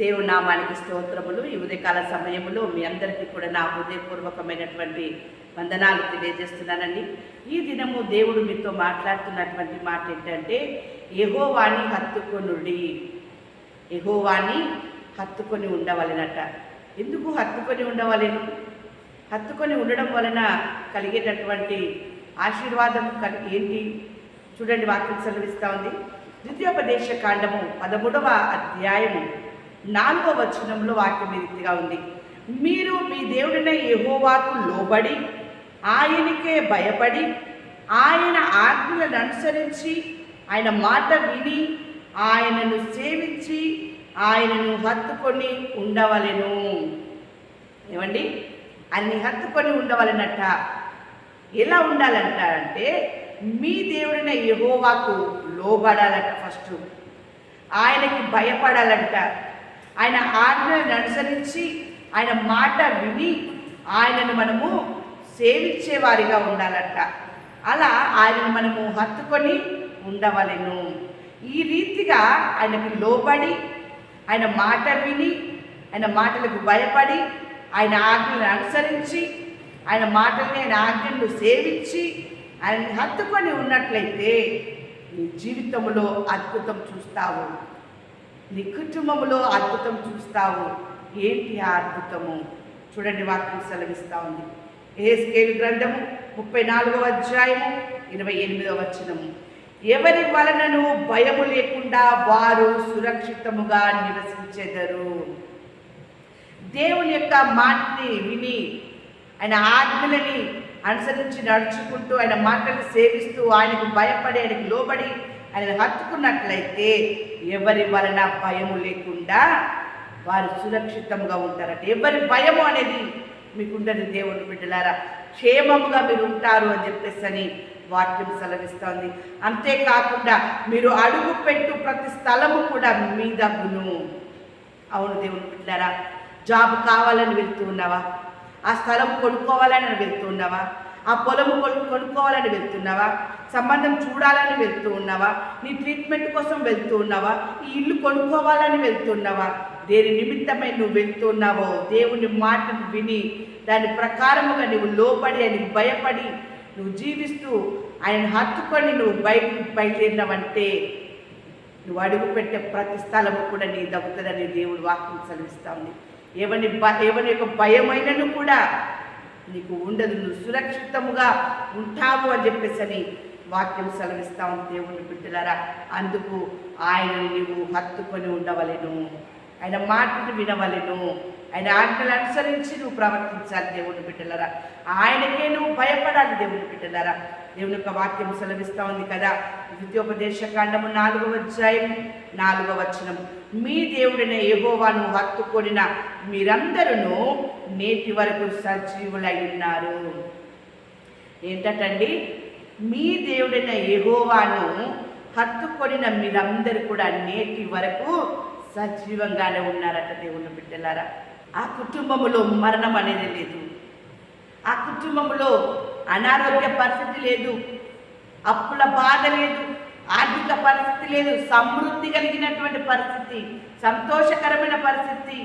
దేవుని నామానికి స్తోత్రములు. ఈ ఉదయకాల సమయంలో మీ అందరికీ కూడా నా హృదయపూర్వకమైనటువంటి వందనాలు తెలియజేస్తున్నానండి. ఈ దినము దేవుడు మీతో మాట్లాడుతున్నటువంటి మాట ఏంటంటే ఎహోవాణి హత్తుకొనుడి. ఎహోవాణి హత్తుకొని ఉండవలెనట. ఎందుకు హత్తుకొని ఉండవలెను? హత్తుకొని ఉండడం వలన కలిగేటటువంటి ఆశీర్వాదం ఏంటి? చూడండి వాక్యం సెలవిస్తూ ఉంది. ద్వితీయోపదేశ కాండము పదమూడవ అధ్యాయము నాలుగవ వచనంలో వాక్యం ఈ రీతిగా ఉంది. మీరు మీ దేవుడిన యహోవాకు లోబడి ఆయనకే భయపడి ఆయన ఆజ్ఞలను అనుసరించి ఆయన మాట విని ఆయనను సేవించి ఆయనను హత్తుకొని ఉండవలెను. ఏమండి? అన్ని హత్తుకొని ఉండవలనట. ఎలా ఉండాలంట అంటే మీ దేవుడిన యహోవాకు లోబడాలంట ఫస్ట్. ఆయనకి భయపడాలంట. ఆయన ఆజ్ఞలను అనుసరించి ఆయన మాట విని ఆయనను మనము సేవించేవారిగా ఉండాలట ఉండాలంట. అలా ఆయనను మనము హత్తుకొని ఉండవలెను. ఈ రీతిగా ఆయనకు లోబడి ఆయన మాట విని ఆయన మాటలకు భయపడి ఆయన ఆజ్ఞలను అనుసరించి ఆయన మాటల్ని ఆయన ఆజ్ఞలను సేవించి ఆయన హత్తుకొని ఉన్నట్లయితే నీ జీవితంలో అద్భుతం చూస్తావు. నీ కుటుంబంలో అద్భుతం చూస్తావు. ఏంటి ఆ అద్భుతము? చూడండి వాక్యం సెలవిస్తూ ఉంది. ఏ గ్రంథము ముప్పై నాలుగవ అధ్యాయము ఇరవై ఎనిమిదవ వచనము. ఎవరి వలనను భయము లేకుండా వారు సురక్షితముగా నివసించెదరు? దేవుని యొక్క మాటని విని ఆయన ఆజ్ఞలని అనుసరించి నడుచుకుంటూ ఆయన మాటలు సేవిస్తూ ఆయనకు భయపడి ఆయనకు లోబడి ఆయన హత్తుకున్నట్లయితే ఎవరి వలన భయము లేకుండా వారు సురక్షితంగా ఉంటారట. ఎవరి భయము అనేది మీకుండదు దేవుని బిడ్డలారా. క్షేమముగా మీరు ఉంటారు అని చెప్పేసి అని వాక్యం సెలవిస్తోంది. అంతేకాకుండా మీరు అడుగు పెట్టు ప్రతి స్థలము కూడా మీ దగ్గును అవును దేవుని బిడ్డారా జాబ్ కావాలని వెళ్తూ ఉన్నావా? ఆ స్థలం కొనుక్కోవాలని వెళ్తూ ఉన్నావా? ఆ పొలము కొను కొనుక్కోవాలని వెళ్తున్నావా? సంబంధం చూడాలని వెళ్తూ ఉన్నావా నీ ట్రీట్మెంట్ కోసం వెళ్తూ ఉన్నావా ఈ ఇల్లు కొనుక్కోవాలని వెళ్తున్నావా? దేని నిమిత్తమై నువ్వు వెళ్తున్నావో దేవుని మాటను విని దాని ప్రకారముగా నువ్వు లోపడి అని భయపడి నువ్వు జీవిస్తూ ఆయన హత్తుకొని నువ్వు బయట బయలుదేరినవంటే నువ్వు అడుగు పెట్టే ప్రతి స్థలము కూడా నీ దక్కుతుందని దేవుడు వాక్యం సెలవిస్తా ఉంది. ఎవని భ ఎవని యొక్క భయమైనను కూడా నీకు ఉండదు నువ్వు సురక్షితముగా ఉంటావు అని చెప్పేసి అని వాక్యం సెలవిస్తా ఉంది దేవుని బిడ్డలారా. అందుకు ఆయనను నీవు హత్తుకొని ఉండవలను. ఆయన మాటను వినవలెను. ఆయన ఆజ్ఞలు అనుసరించి నువ్వు ప్రవర్తించాలి దేవుని బిడ్డలరా. ఆయనకే నువ్వు భయపడాలి దేవుని బిడ్డలరా. దేవుని యొక్క వాక్యం సెలవిస్తా ఉంది కదా. ద్వితీయోపదేశ కాండము నాలుగవ అధ్యాయం నాలుగవ వచనం. మీ దేవుడిన ఏగోవాను హత్తుకొనిన మీరందరూ నేటి వరకు సజీవులై ఉన్నారు. ఏంటండి మీ దేవుడైన ఏగోవాను హత్తుకొనిన మీరందరూ కూడా నేటి వరకు సజీవంగానే ఉన్నారట దేవుని బిడ్డలారా. ఆ కుటుంబంలో మరణం అనేది లేదు. ఆ కుటుంబంలో అనారోగ్య పరిస్థితి లేదు. అప్పుల బాధ లేదు. ఆర్థిక పరిస్థితి లేదు. సమృద్ధి కలిగినటువంటి పరిస్థితి సంతోషకరమైన పరిస్థితి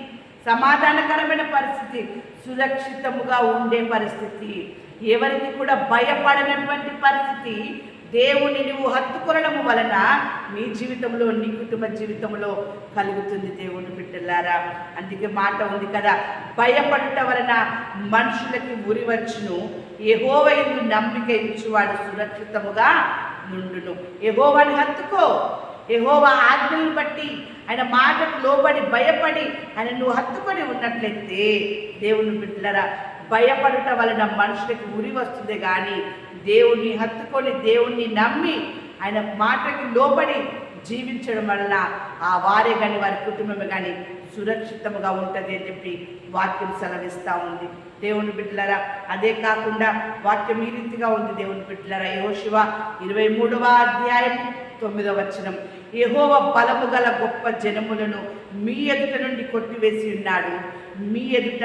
సమాధానకరమైన పరిస్థితి సురక్షితముగా ఉండే పరిస్థితి. ఎవరికి కూడా భయపడినటువంటి పరిస్థితి దేవుని నువ్వు హత్తుకొనడం వలన నీ జీవితంలో నీ కుటుంబ జీవితంలో కలుగుతుంది దేవుని బిడ్డలారా. అందుకే మాట ఉంది కదా భయపడట వలన మనుషులకి ఉరి వచ్చును. ఎహోవైను నమ్మిక ఇచ్చువాడు సురక్షితముగా నుండును ఎహోవాని హత్తుకో. ఎహోవా ఆజ్ఞలను బట్టి ఆయన మాటకు లోబడి భయపడి ఆయన నువ్వు హత్తుకొని ఉన్నట్లయితే దేవుని బిడ్డలరా భయపడటం వలన మనుషులకి ఉరి వస్తుంది కానీ దేవుణ్ణి హత్తుకొని దేవుణ్ణి నమ్మి ఆయన మాటకి లోబడి జీవించడం వలన ఆ వారే కానీ వారి కుటుంబం కానీ సురక్షితముగా ఉంటుంది అని చెప్పి వాక్యం సెలవిస్తూ ఉంది. దేవుని బిడ్డలరా అదే కాకుండా వాక్యం ఈ రీతిగా ఉంది. దేవుని బిడ్డలరా యోశివ ఇరవై మూడవ అధ్యాయం తొమ్మిదవ వచనం. యహోవ బలము గల గొప్ప జనములను మీ ఎదుట నుండి కొట్టివేసి ఉన్నాడు. మీ ఎదుట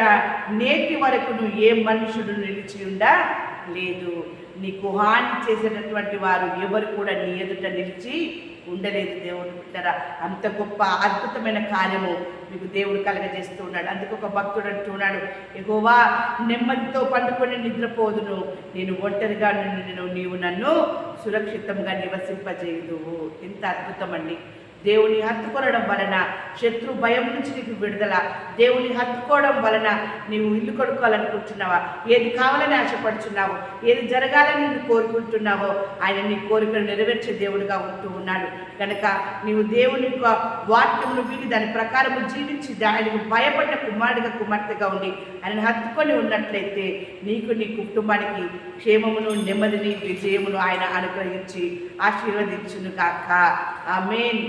నేటి వరకును ఏ మనుషుడు నిలిచి ఉండా లేదు. నీకు హాని చేసేటటువంటి వారు ఎవరు కూడా నీ ఎదుట నిలిచి ఉండలేదు దేవుడు బిడ్డరా. అంత గొప్ప అద్భుతమైన కార్యము మీకు దేవుడు కలగజేస్తూ ఉన్నాడు. అందుకు ఒక భక్తుడు అంటున్నాడు ఎగోవా నెమ్మదితో పండుకొని నిద్రపోదును. నేను ఒంటరిగా నుండి నేను నీవు నన్ను సురక్షితంగా నివసింపజేయుదువు. ఎంత అద్భుతం అండి. దేవుని హత్తుకొనడం వలన శత్రు భయం నుంచి నీకు విడుదల. దేవుని హత్తుకోవడం వలన నీవు ఇల్లు కొనుక్కోవాలనుకుంటున్నావా ఏది కావాలని ఆశపడుచున్నావో? ఏది జరగాలని నువ్వు కోరుకుంటున్నావో ఆయన నీ కోరికను నెరవేర్చే దేవుడిగా ఉంటూ ఉన్నాడు. కనుక నీవు దేవుని యొక్క వాక్యమును విని దాని ప్రకారము జీవించి ఆయనకు భయపడ్డ కుమారుడిగా కుమార్తెగా ఉండి ఆయన హత్తుకొని ఉన్నట్లయితే నీకు నీ కుటుంబానికి క్షేమమును నెమ్మదిని విజయమును ఆయన అనుగ్రహించి ఆశీర్వదించును కాక ఆమెన్